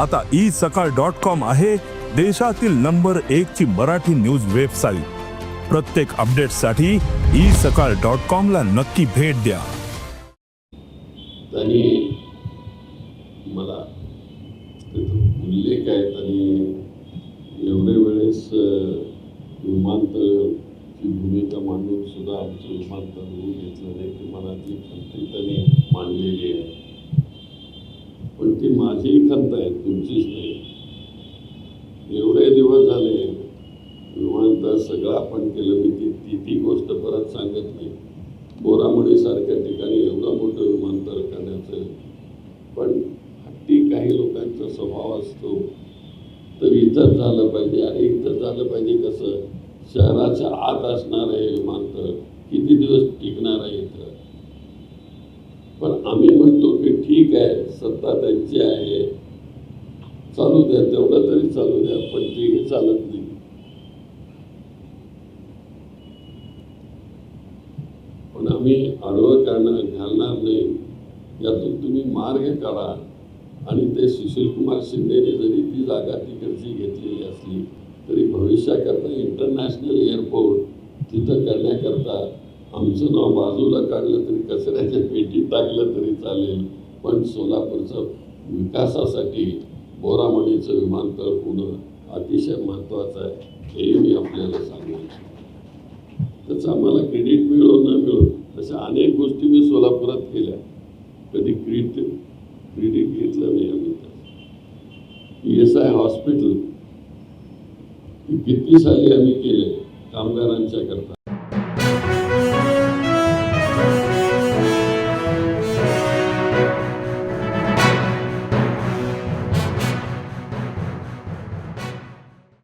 आता ई सकाळ dot com आहे देशातील नंबर एक ची मराठी न्यूज वेबसाईट. प्रत्येक अपडेटसाठी ई सकाळ डॉट कॉम ला नक्की भेट द्या. त्यांनी मला उल्लेख आहे त्यांनी एवढे वेळेस विमानतळची भूमिका मांडून सुद्धा आमचं विमानतळ होऊ घेतलं नाही मला ती मनातली त्यांनी मांडलेली आहे. माझीही खंत आहे तुमचीच नाही. एवढे दिवस झाले विमानतळ सगळं आपण केलं मी ती ती ती गोष्ट परत सांगत नाही. बोरामणीसारख्या ठिकाणी एवढं मोठं विमानतळ करण्याचं. पण हट्टी काही लोकांचा स्वभाव असतो. तर इथंच झालं पाहिजे आणि इथं झालं पाहिजे कसं? शहराच्या आत असणार आहे विमानतळ. किती दिवस टिकणार आहे इथं? पण आम्ही म्हणतो की ठीक आहे सत्ता त्यांची आहे. चालू द्या तेवढं तरी चालू द्या पण तेही चालत नाही. पण आम्ही आडवं काढणार घालणार नाही. यातून तुम्ही मार्ग काढा. आणि ते सुशीलकुमार शिंदेने जरी ती जागा तिकडची घेतलेली असली तरी भविष्याकरता इंटरनॅशनल एअरपोर्ट तिथं करण्याकरता आमचं नाव बाजूला काढलं तरी कचऱ्याच्या पेटीत टाकलं तरी चालेल. पण सोलापूरचं विकासासाठी बोरामणीचं विमानतळ होणं अतिशय महत्त्वाचं आहे हे मी आपल्याला सांगू इच्छितो. त्याचं आम्हाला क्रेडिट मिळो न मिळो अशा अनेक गोष्टी मी सोलापुरात केल्या. कधी क्रेडिट क्रेडिट घेतलं नाही आम्ही पी एस आय हॉस्पिटल किती साली आम्ही केले कामगारांच्या करता.